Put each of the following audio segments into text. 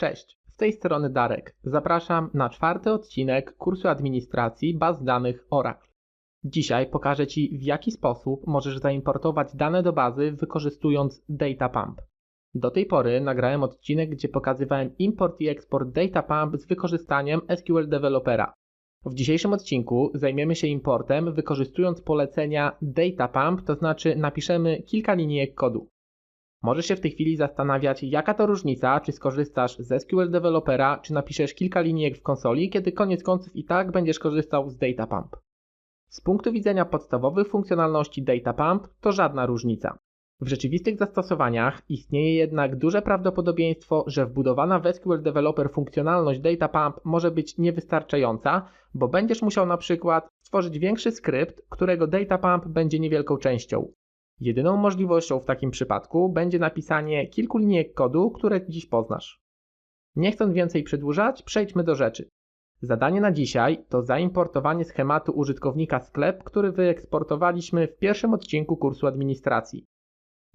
Cześć, z tej strony Darek. Zapraszam na czwarty odcinek kursu administracji baz danych Oracle. Dzisiaj pokażę Ci, w jaki sposób możesz zaimportować dane do bazy wykorzystując DataPump. Do tej pory nagrałem odcinek, gdzie pokazywałem import i eksport DataPump z wykorzystaniem SQL Developera. W dzisiejszym odcinku zajmiemy się importem wykorzystując polecenia DataPump, to znaczy napiszemy kilka linijek kodu. Możesz się w tej chwili zastanawiać, jaka to różnica, czy skorzystasz z SQL Developera, czy napiszesz kilka linijek w konsoli, kiedy koniec końców i tak będziesz korzystał z DataPump. Z punktu widzenia podstawowych funkcjonalności DataPump to żadna różnica. W rzeczywistych zastosowaniach istnieje jednak duże prawdopodobieństwo, że wbudowana w SQL Developer funkcjonalność DataPump może być niewystarczająca, bo będziesz musiał na przykład stworzyć większy skrypt, którego DataPump będzie niewielką częścią. Jedyną możliwością w takim przypadku będzie napisanie kilku linijek kodu, które dziś poznasz. Nie chcąc więcej przedłużać, przejdźmy do rzeczy. Zadanie na dzisiaj to zaimportowanie schematu użytkownika sklep, który wyeksportowaliśmy w pierwszym odcinku kursu administracji.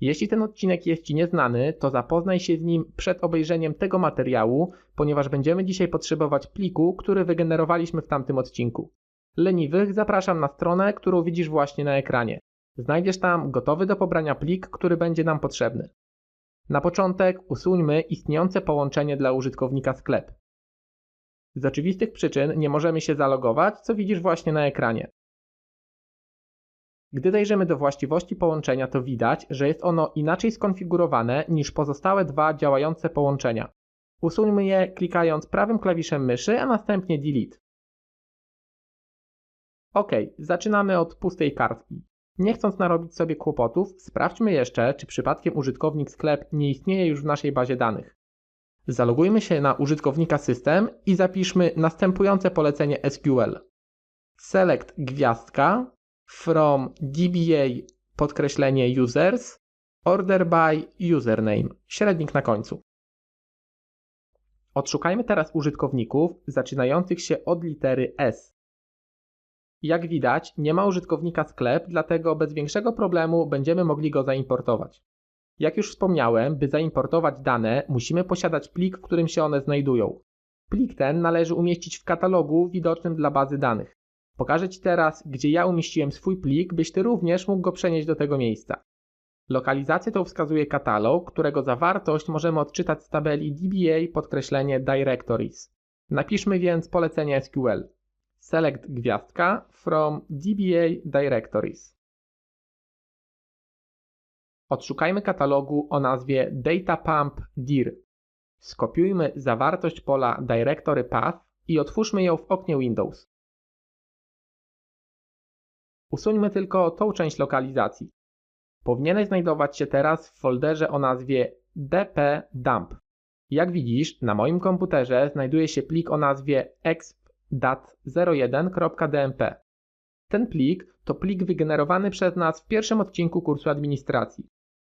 Jeśli ten odcinek jest Ci nieznany, to zapoznaj się z nim przed obejrzeniem tego materiału, ponieważ będziemy dzisiaj potrzebować pliku, który wygenerowaliśmy w tamtym odcinku. Leniwych zapraszam na stronę, którą widzisz właśnie na ekranie. Znajdziesz tam gotowy do pobrania plik, który będzie nam potrzebny. Na początek usuńmy istniejące połączenie dla użytkownika sklep. Z oczywistych przyczyn nie możemy się zalogować, co widzisz właśnie na ekranie. Gdy zajrzymy do właściwości połączenia, to widać, że jest ono inaczej skonfigurowane niż pozostałe dwa działające połączenia. Usuńmy je klikając prawym klawiszem myszy, a następnie delete. Ok, zaczynamy od pustej kartki. Nie chcąc narobić sobie kłopotów, sprawdźmy jeszcze, czy przypadkiem użytkownik sklep nie istnieje już w naszej bazie danych. Zalogujmy się na użytkownika system i zapiszmy następujące polecenie SQL. Select gwiazdka from DBA podkreślenie users order by username, średnik na końcu. Odszukajmy teraz użytkowników zaczynających się od litery S. Jak widać, nie ma użytkownika sklep, dlatego bez większego problemu będziemy mogli go zaimportować. Jak już wspomniałem, by zaimportować dane, musimy posiadać plik, w którym się one znajdują. Plik ten należy umieścić w katalogu widocznym dla bazy danych. Pokażę Ci teraz, gdzie ja umieściłem swój plik, byś Ty również mógł go przenieść do tego miejsca. Lokalizację tą wskazuje katalog, którego zawartość możemy odczytać z tabeli DBA podkreślenie Directories. Napiszmy więc polecenie SQL. Select gwiazdka from DBA Directories. Odszukajmy katalogu o nazwie datapump dir. Skopiujmy zawartość pola Directory Path i otwórzmy ją w oknie Windows. Usuńmy tylko tą część lokalizacji. Powinieneś znajdować się teraz w folderze o nazwie dpdump. Jak widzisz, na moim komputerze znajduje się plik o nazwie exp.dat01.dmp. Ten plik to plik wygenerowany przez nas w pierwszym odcinku kursu administracji.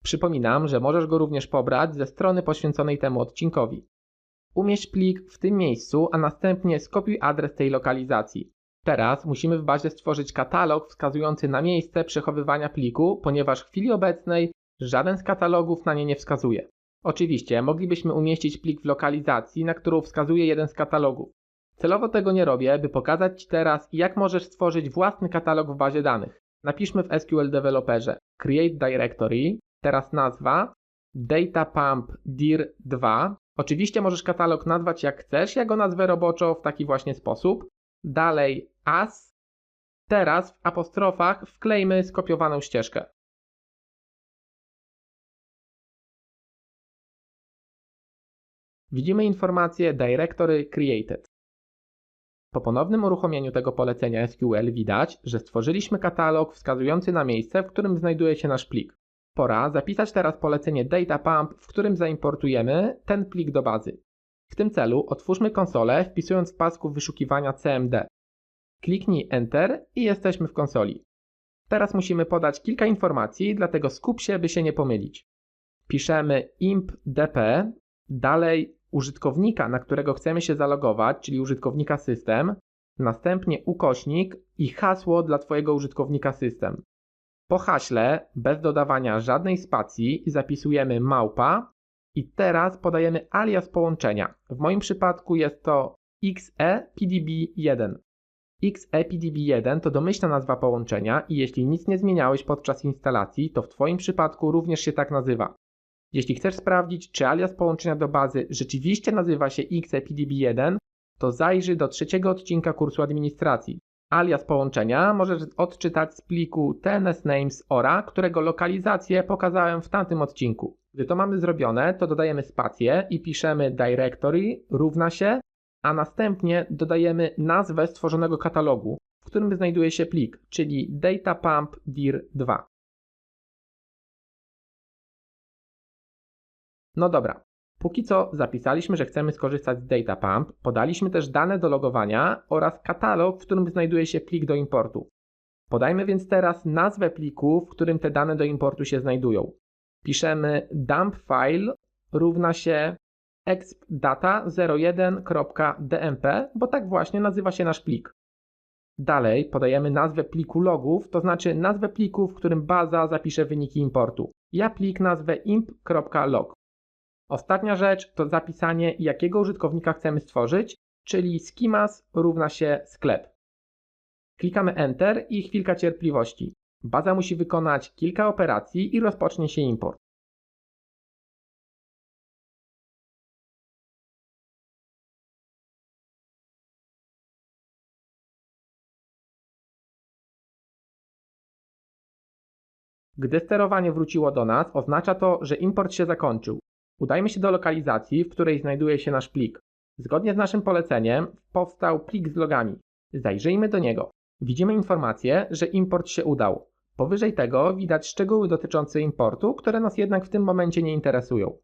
Przypominam, że możesz go również pobrać ze strony poświęconej temu odcinkowi. Umieść plik w tym miejscu, a następnie skopiuj adres tej lokalizacji. Teraz musimy w bazie stworzyć katalog wskazujący na miejsce przechowywania pliku, ponieważ w chwili obecnej żaden z katalogów na nie nie wskazuje. Oczywiście moglibyśmy umieścić plik w lokalizacji, na którą wskazuje jeden z katalogów. Celowo tego nie robię, by pokazać Ci teraz, jak możesz stworzyć własny katalog w bazie danych. Napiszmy w SQL Developerze create directory, teraz nazwa datapump dir 2. Oczywiście możesz katalog nazwać jak chcesz, ja go nazwę roboczo w taki właśnie sposób. Dalej as. Teraz w apostrofach wklejmy skopiowaną ścieżkę. Widzimy informację Directory Created. Po ponownym uruchomieniu tego polecenia SQL widać, że stworzyliśmy katalog wskazujący na miejsce, w którym znajduje się nasz plik. Pora zapisać teraz polecenie datapump, w którym zaimportujemy ten plik do bazy. W tym celu otwórzmy konsolę wpisując w pasku wyszukiwania CMD. Kliknij Enter i jesteśmy w konsoli. Teraz musimy podać kilka informacji, dlatego skup się, by się nie pomylić. Piszemy imp dp, dalej użytkownika, na którego chcemy się zalogować, czyli użytkownika system, następnie ukośnik i hasło dla Twojego użytkownika system. Po haśle, bez dodawania żadnej spacji, zapisujemy małpa I teraz podajemy alias połączenia. W moim przypadku jest to E XEPDB1. XEPDB1 to domyślna nazwa połączenia i jeśli nic nie zmieniałeś podczas instalacji, to w Twoim przypadku również się tak nazywa. Jeśli chcesz sprawdzić, czy alias połączenia do bazy rzeczywiście nazywa się XEPDB1, to zajrzyj do trzeciego odcinka kursu administracji. Alias połączenia możesz odczytać z pliku tnsnames ora, którego lokalizację pokazałem w tamtym odcinku. Gdy to mamy zrobione, to dodajemy spację i piszemy directory równa się, a następnie dodajemy nazwę stworzonego katalogu, w którym znajduje się plik, czyli datapump.dir2. No dobra, póki co zapisaliśmy, że chcemy skorzystać z datapump, podaliśmy też dane do logowania oraz katalog, w którym znajduje się plik do importu. Podajmy więc teraz nazwę pliku, w którym te dane do importu się znajdują. Piszemy dump file równa się expdata01.dmp, bo tak właśnie nazywa się nasz plik. Dalej podajemy nazwę pliku logów, to znaczy nazwę pliku, w którym baza zapisze wyniki importu. Ja plik nazwę imp.log. Ostatnia rzecz to zapisanie, jakiego użytkownika chcemy stworzyć, czyli schemas równa się sklep. Klikamy Enter i chwilka cierpliwości. Baza musi wykonać kilka operacji i rozpocznie się import. Gdy sterowanie wróciło do nas, oznacza to, że import się zakończył. Udajmy się do lokalizacji, w której znajduje się nasz plik. Zgodnie z naszym poleceniem powstał plik z logami. Zajrzyjmy do niego. Widzimy informację, że import się udał. Powyżej tego widać szczegóły dotyczące importu, które nas jednak w tym momencie nie interesują.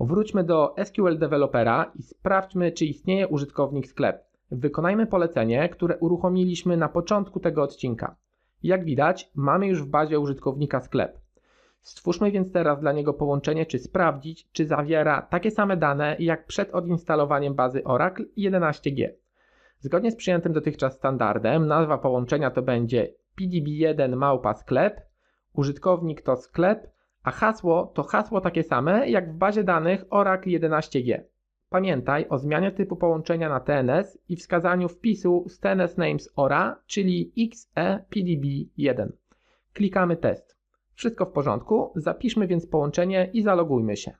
Wróćmy do SQL Developera i sprawdźmy, czy istnieje użytkownik sklep. Wykonajmy polecenie, które uruchomiliśmy na początku tego odcinka. Jak widać, mamy już w bazie użytkownika sklep. Stwórzmy więc teraz dla niego połączenie, czy sprawdzić, czy zawiera takie same dane jak przed odinstalowaniem bazy Oracle 11G. Zgodnie z przyjętym dotychczas standardem, nazwa połączenia to będzie pdb1 małpa sklep, użytkownik to sklep, a hasło to hasło takie same jak w bazie danych Oracle 11G. Pamiętaj o zmianie typu połączenia na TNS i wskazaniu wpisu z TNS names ORA, czyli XEPDB1. Klikamy test. Wszystko w porządku, zapiszmy więc połączenie i zalogujmy się.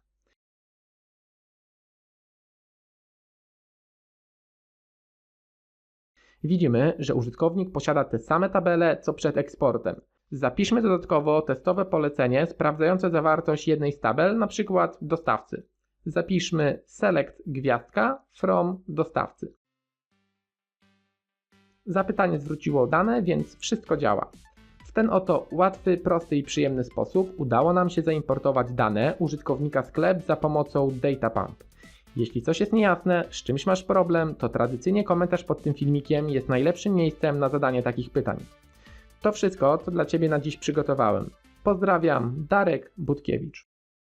Widzimy, że użytkownik posiada te same tabele co przed eksportem. Zapiszmy dodatkowo testowe polecenie sprawdzające zawartość jednej z tabel, np. dostawcy. Zapiszmy select gwiazdka from dostawcy. Zapytanie zwróciło dane, więc wszystko działa. W ten oto łatwy, prosty i przyjemny sposób udało nam się zaimportować dane użytkownika sklep za pomocą DataPump. Jeśli coś jest niejasne, z czymś masz problem, to tradycyjnie komentarz pod tym filmikiem jest najlepszym miejscem na zadanie takich pytań. To wszystko, co dla Ciebie na dziś przygotowałem. Pozdrawiam, Darek Budkiewicz.